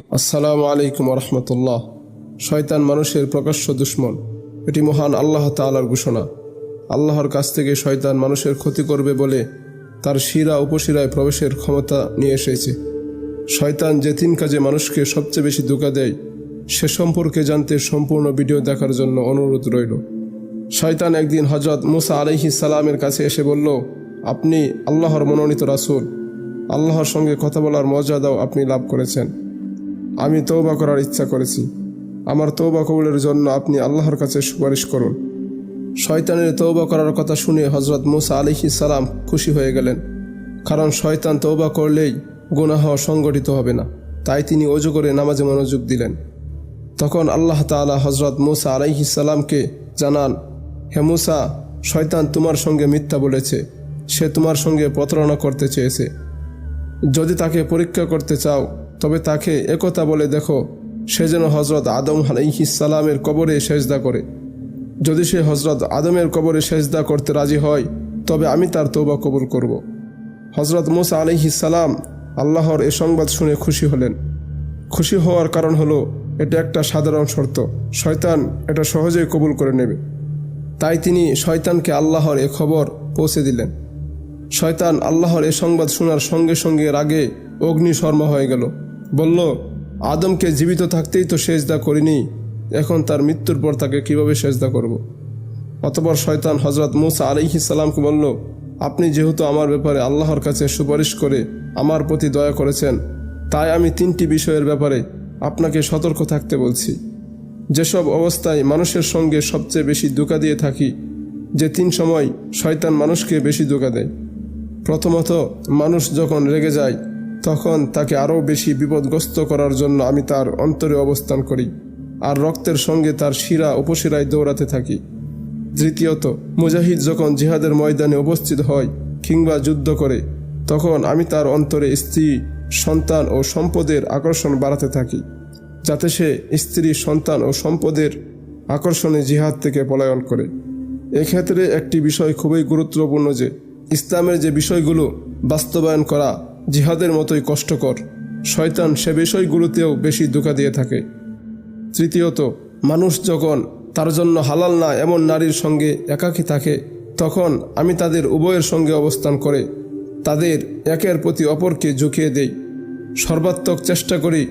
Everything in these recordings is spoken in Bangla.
আসসালামু আলাইকুম রহমতুল্লাহ। শয়তান মানুষের প্রকাশ্য দুশ্মন। এটি মহান আল্লাহ তালার ঘোষণা। আল্লাহর কাছ থেকে শয়তান মানুষের ক্ষতি করবে বলে তার শিরা উপশিরায় প্রবেশের ক্ষমতা নিয়ে এসেছে। শয়তান যে তিন কাজে মানুষকে সবচেয়ে বেশি ধোকা দেয়, সে সম্পর্কে জানতে সম্পূর্ণ ভিডিও দেখার জন্য অনুরোধ রইল। শয়তান একদিন হজরত মুসা আলাইহি সালামের কাছে এসে বলল, আপনি আল্লাহর মনোনীত রাসুল। আল্লাহর সঙ্গে কথা বলার মর্যাদাও আপনি লাভ করেছেন। আমি তৌবা করার ইচ্ছা করেছি। আমার তৌবা কবুলের জন্য আপনি আল্লাহর কাছে সুপারিশ করুন। শয়তানের তৌবা করার কথা শুনে হজরত মুসা আলিহি সালাম খুশি হয়ে গেলেন। কারণ শয়তান তৌবা করলেই গুনাহ সংগঠিত হবে না। তাই তিনি অজু করে নামাজে মনোযোগ দিলেন। তখন আল্লাহ তাআলা হজরত মুসা আলাইহি সালামকে জানান, হে মুসা, শয়তান তোমার সঙ্গে মিথ্যা বলেছে। সে তোমার সঙ্গে প্রতারণা করতে চেয়েছে। যদি তাকে পরীক্ষা করতে চাও তবে তাকে একথা বলে দেখো, সে যেন হজরত আদম সালামের কবরে সেজদা করে। যদি সে হজরত আদমের কবরে সেজদা করতে রাজি হয়, তবে আমি তার তৌবা কবুল করব। হজরত মুসা সালাম আল্লাহর এ সংবাদ শুনে খুশি হলেন। খুশি হওয়ার কারণ হলো, এটা একটা সাধারণ শর্ত, শয়তান এটা সহজেই কবুল করে নেবে। তাই তিনি শয়তানকে আল্লাহর এ খবর পৌঁছে দিলেন। শয়তান আল্লাহর এ সংবাদ শোনার সঙ্গে সঙ্গে রাগে অগ্নিশর্মা হয়ে গেল। বলল, আদমকে জীবিত থাকতেই তো সেজদা করিনি, এখন তার মৃত্যুর পর তাকে কীভাবে সেজদা করব। অতপর শয়তান হজরত মুসা আলিহি সালামকে বলল, আপনি যেহেতু আমার ব্যাপারে আল্লাহর কাছে সুপারিশ করে আমার প্রতি দয়া করেছেন, তাই আমি তিনটি বিষয়ের ব্যাপারে আপনাকে সতর্ক থাকতে বলছি যেসব অবস্থায় মানুষের সঙ্গে সবচেয়ে বেশি দোকা দিয়ে থাকি, যে তিন সময় শয়তান মানুষকে বেশি দোকা দেয় প্রথমত, মানুষ যখন রেগে যায় তখন তাকে আরও বেশি বিপদগ্রস্ত করার জন্য আমি তার অন্তরে অবস্থান করি, আর রক্তের সঙ্গে তার শিরা উপশিরায় দৌড়াতে থাকি। তৃতীয়ত মুজাহিদ যখন জিহাদের ময়দানে উপস্থিত হয় কিংবা যুদ্ধ করে, তখন আমি তার অন্তরে স্ত্রী, সন্তান ও সম্পদের আকর্ষণ বাড়াতে থাকি, যাতে সে স্ত্রী, সন্তান ও সম্পদের আকর্ষণে জিহাদ থেকে পলায়ন করে। এক্ষেত্রে একটি বিষয় খুবই গুরুত্বপূর্ণ যে, ইসলামের যে বিষয়গুলো বাস্তবায়ন করা জিহাদের মতোই কষ্টকর। শয়তান সে বিষয়গুলোতেও বেশি ধোকা দিয়ে থাকে। তৃতীয়ত, মানুষ যখন তার জন্য হালাল না এমন নারীর সঙ্গে একাকী থাকে, তখন আমি তাদের উভয়ের সঙ্গে অবস্থান করে তাদের একের প্রতি অপরকে ঝুঁকিয়ে দেই। সর্বাত্মক চেষ্টা করি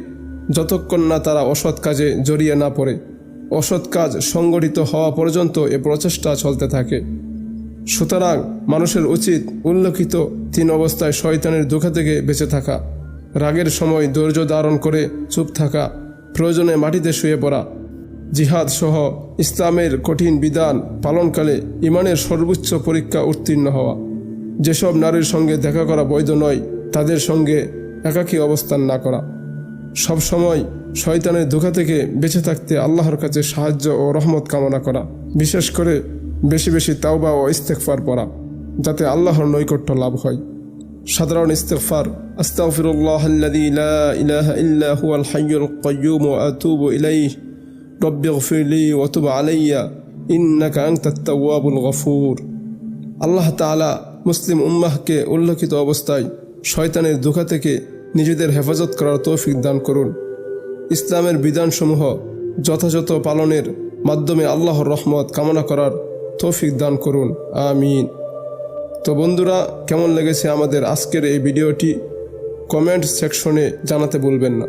যতক্ষণ না তারা অসৎ কাজে জড়িয়ে না পড়ে। অসৎ কাজ সংগঠিত হওয়া পর্যন্ত এ প্রচেষ্টা চলতে থাকে। সুতরাং মানুষের উচিত উল্লেখিত তিন অবস্থায় শয়তানের দুঃখা থেকে বেঁচে থাকা, রাগের সময় ধৈর্য ধারণ করে চুপ থাকা, প্রয়োজনে মাটিতে শুয়ে পড়া। জিহাদ সহ ইসলামের কঠিন বিধান পালনকালে ইমানের সর্বোচ্চ পরীক্ষা উত্তীর্ণ হওয়া। যেসব নারীর সঙ্গে দেখা করা বৈধ নয়, তাদের সঙ্গে একাকী অবস্থান না করা। সব সময় শয়তানের ধোকা থেকে বেঁচে থাকতে আল্লাহর কাছে সাহায্য ও রহমত কামনা করা। বিশেষ করে বেশি বেশি তাওবা ও ইস্তেকফার পড়া, যাতে আল্লাহর নৈকট্য লাভ হয়। সাধারণ ইস্তেকফার গফুর। আল্লাহ তাআলা মুসলিম উম্মাহকে উল্লেখিত অবস্থায় শয়তানের ধোকা থেকে নিজেদের হেফাজত করার তৌফিক দান করুন। ইসলামের বিধানসমূহ যথাযথ পালনের মাধ্যমে আল্লাহর রহমত কামনা করার তৌফিক দান করুন। আমিন। তো বন্ধুরা, কেমন লেগেছে আমাদের আজকের এই ভিডিওটি? কমেন্ট সেকশনে জানাতে বলবেন না।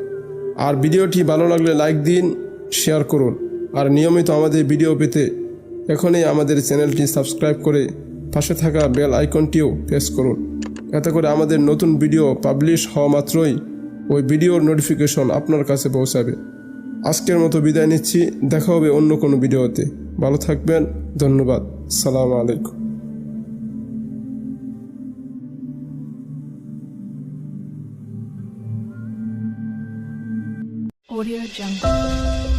আর ভিডিওটি ভালো লাগলে লাইক দিন, শেয়ার করুন। আর নিয়মিত আমাদের ভিডিও পেতে এখনই আমাদের চ্যানেলটি সাবস্ক্রাইব করে পাশে থাকা বেল আইকনটিও প্রেস করুন। এতে করে আমাদের নতুন ভিডিও পাবলিশ হওয়া মাত্রই ওই ভিডিওর নোটিফিকেশন আপনার কাছে পৌঁছাবে। আজকের মতো বিদায় নিচ্ছি। দেখা হবে অন্য কোনো ভিডিওতে। ভালো থাকবেন। ধন্যবাদ সালাম আলাইকুম Audio Jungle.